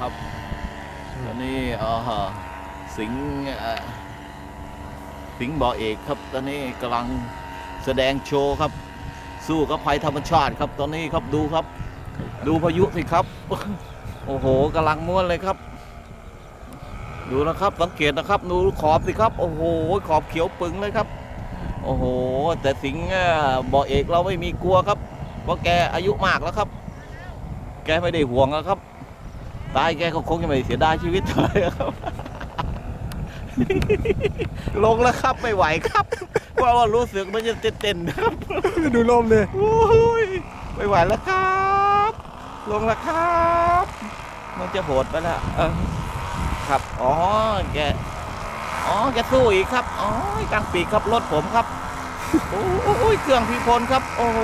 ครับตอนนี้เอ่อสิงห์เอ่อสิงห์บ่อเอกครับ ตอนนี้กำลังแสดงโชว์ครับ สู้กับภัยธรรมชาติครับ ตอนนี้ครับดูครับ ดูพายุสิครับ โอ้โหกำลังม้วนเลยครับ ดูนะครับสังเกตนะครับ ดูขอบสิครับ โอ้โหขอบเขียวปึงเลยครับ โอ้โห แต่สิงห์เอ่อบ่อเอกเราไม่มีกลัวครับเพราะแกอายุมากแล้วครับ แกไม่ได้ห่วงแล้วครับ ตายแกก็คงจะไม่เสียดายชีวิตเท่าไหร่ครับ ลงแล้วครับไม่ไหวครับเพราะว่ารู้สึกมันจะเต้นๆครับดูลมเลยโอ้ยไม่ไหวแล้วครับ ลงแล้วครับ มันจะโหดไปแล้วเออครับ อ๋อ แก อ๋อ แกสู้อีกครับ อ๋อกลางปีกครับรถผมครับ โอ้ยเครื่องพิพลครับ โอ้โห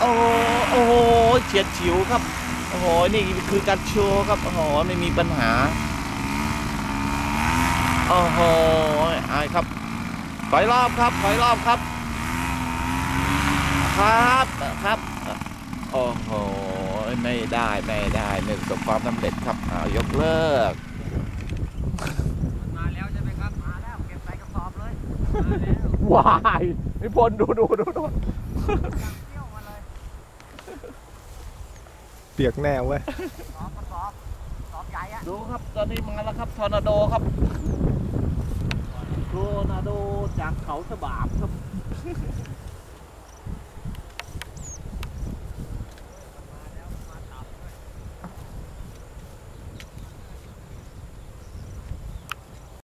โอ้โหโอ้โหเฉียดฉิวครับ โอ้โหนี่คือการโชว์ครับ โอ้โหไม่มีปัญหา โอ้โหอายครับถอยรอบครับถอยรอบครับ ครับครับโอ้โหไม่ได้ไม่ได้ไม่ประสบความสำเร็จครับเอายกเลิกมาแล้วใช่ไหมครับ มาแล้วเก็บใส่กระสอบเลย ววายนิพนธ์ดูดูดูดูเที่ยวมาเลยเปียกแน่เว้ยสอบกระสอบกระสอบใหญ่อะดูครับ ตอนนี้มาแล้วครับทอร์นาโดครับทอร์นาโดจากเขาสบาบครับ